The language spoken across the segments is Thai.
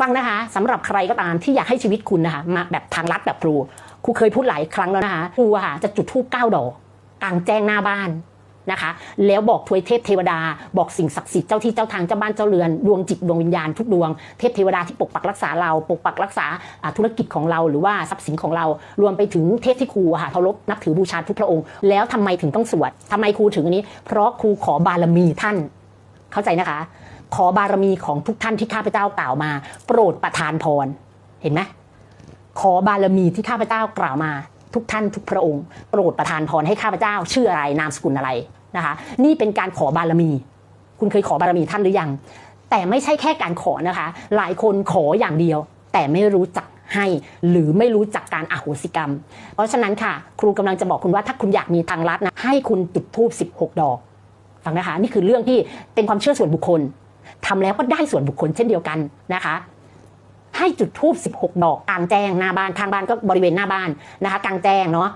ฟังนะคะสำหรับใครก็ตามที่อยากให้ชีวิตคุณนะคะมาแบบทางลัดแบบครูครูเคยพูดหลายครั้งแล้วนะคะครูอะค่ะจะจุดธูปเก้าดอกกลางแจ้งหน้าบ้านนะคะ แล้วบอกทวยเทพเทวดา บอกสิ่งศักดิ์สิทธิ์เจ้าที่เจ้าทางเจ้าบ้านเจ้าเรือนดวงจิตดวงวิญญาณทุกดวงเทพเทวดาที่ปกปักรักษาเราปกปักรักษาธุรกิจของเราหรือว่าทรัพย์สินของเรา รวมไปถึงเทพที่ครูค่ะเคารพนับถือบูชาทุกพระองค์ แล้วทำไมถึงต้องสวดทำไมครูถึงอันนี้ เพราะครูขอบารมีท่าน เข้าใจนะคะ ขอบารมีของทุกท่านที่ข้าพเจ้ากล่าวมา โปรดประทานพรเห็นไหมขอบารมีที่ข้าพเจ้ากล่าวมา ทุกท่านทุกพระองค์ โปรดประทานพรให้ข้าพเจ้าชื่ออะไรนามสกุลอะไรนะคะนี่เป็นการขอบารมี คุณเคยขอบารมีท่านหรือยัง แต่ไม่ใช่แค่การขอนะคะ หลายคนขออย่างเดียว แต่ไม่รู้จักให้หรือไม่รู้จักการอโหสิกรรม เพราะฉะนั้นค่ะ ครูกำลังจะบอกคุณว่าถ้าคุณอยากมีทางลัดนะให้คุณจุดธูป16 ดอก ฟังนะคะ นี่คือเรื่องที่เป็นความเชื่อส่วนบุคคล ทำแล้วก็ได้ส่วนบุคคลเช่นเดียวกันนะคะให้จุดธูป16 ดอกกลางแจ้งหน้าบ้านข้างบ้านก็บริเวณหน้าบ้านนะคะกลางแจ้งเนาะ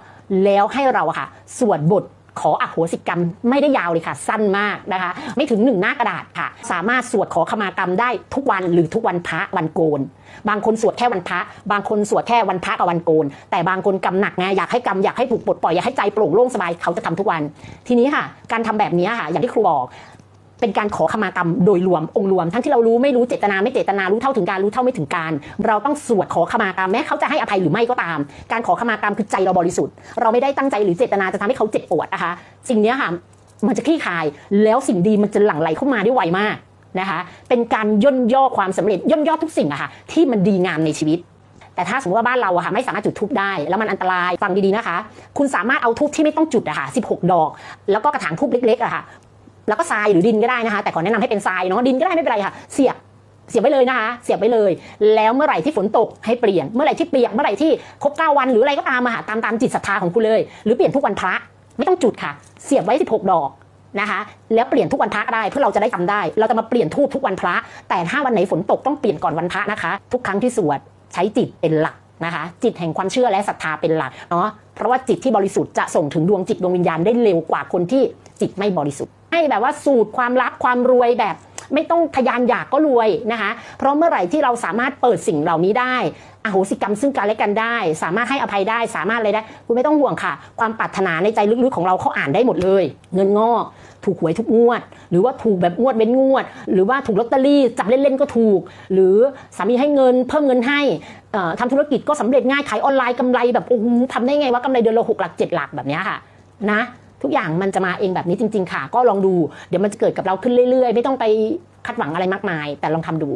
แล้วให้เราค่ะสวดบทขออโหสิกรรมไม่ได้ยาวเลยค่ะ สั้นมากนะคะ ไม่ถึงหนึ่งหน้ากระดาษค่ะ สามารถสวดขอขมากรรมได้ทุกวันหรือทุกวันพระวันโกน บางคนสวดแค่วันพระ บางคนสวดแค่วันพระกับวันโกน แต่บางคนกำหนักไงอยากให้กรรมอยากให้ถูกปลดปล่อยอยากให้ใจโปร่งโล่งสบายเขาจะทำทุกวัน ทีนี้ค่ะ การทำแบบนี้ค่ะ อย่างที่ครูบอก เป็นการขอขมากรรมโดยรวมองค์รวม ทั้งที่เรารู้ไม่รู้เจตนาไม่เจตนารู้เท่าถึงการรู้เท่าไม่ถึงการ เราต้องสวดขอขมากรรมแม้เขาจะให้อภัยหรือไม่ก็ตาม การขอขมากรรมคือใจเราบริสุทธิ์ เราไม่ได้ตั้งใจหรือเจตนาจะทำให้เขาเจ็บปวดนะคะสิ่งนี้ค่ะมันจะคลี่คลาย แล้วสิ่งดีมันจะหลั่งไหลเข้ามาได้ไวมากนะคะ เป็นการย่นย่อความสำเร็จย่นย่อทุกสิ่งอะค่ะที่มันดีงามในชีวิต แต่ถ้าสมมติว่าบ้านเราอะค่ะไม่สามารถจุดทูบได้ แล้วมันอันตรายฟังดีๆนะคะ คุณสามารถเอาทูบที่ไม่ต้องจุดอะค่ะ16 ดอก แล้วก็กระถางทูบเล็กๆอะค่ะ แล้วก็ทรายหรือดินก็ได้นะคะ แต่ขอแนะนำให้เป็นทรายเนาะดินก็ได้ไม่เป็นไรค่ะ เสียบเสียบไว้เลยนะคะเสียบไว้เลย แล้วเมื่อไหร่ที่ฝนตกให้เปลี่ยน เมื่อไหร่ที่เปียกเมื่อไหร่ที่ครบ9วันหรืออะไรก็ตามมาหาตามตามจิตศรัทธาของคุณเลย หรือเปลี่ยนทุกวันพระไม่ต้องจุดค่ะ เสียบไว้16ดอกนะคะ แล้วเปลี่ยนทุกวันพระได้เพื่อเราจะได้จำได้ เราจะมาเปลี่ยนทูบทุกวันพระ แต่ถ้าวันไหนฝนตกต้องเปลี่ยนก่อนวันพระนะคะ ทุกครั้งที่สวดใช้จิตเป็นหลักนะคะ จิตแห่งความเชื่อและศรัทธาเป็นหลักเนาะเพราะว่าจิตที่บริสุทธิ์จะส่งถึงดวงจิตดวงวิญญาณได้เร็วกว่าคนที่จิตไม่บริสุทธิ์ ให้แบบว่าสูตรความรักความรวยแบบ ไม่ต้องทะยานอยากก็รวยนะคะ เพราะเมื่อไหร่ที่เราสามารถเปิดสิ่งเหล่านี้ได้อโหสิกรรมซึ่งกันและกันได้ สามารถให้อภัยได้สามารถอะไรได้ คุณไม่ต้องห่วงค่ะ ความปรารถนาในใจลึกๆของเราเขาอ่านได้หมดเลย เงินงอกถูกหวยทุกงวด หรือว่าถูกแบบงวดเว้นงวด หรือว่าถูกลอตเตอรี่จับเล่นๆก็ถูก หรือสามีให้เงินเพิ่มเงินให้เอ่อทำธุรกิจก็สำเร็จง่ายขายออนไลน์กำไรแบบโอ้โหทำได้ไงว่ากำไรเดือนละหกหลักเจ็ดหลักแบบเนี้ยค่ะนะ ทุกอย่างมันจะมาเองแบบนี้จริง ๆ ค่ะ ก็ลองดู เดี๋ยวมันจะเกิดกับเราขึ้นเรื่อยๆ ไม่ต้องไปคาดหวังอะไรมากมาย แต่ลองทำดู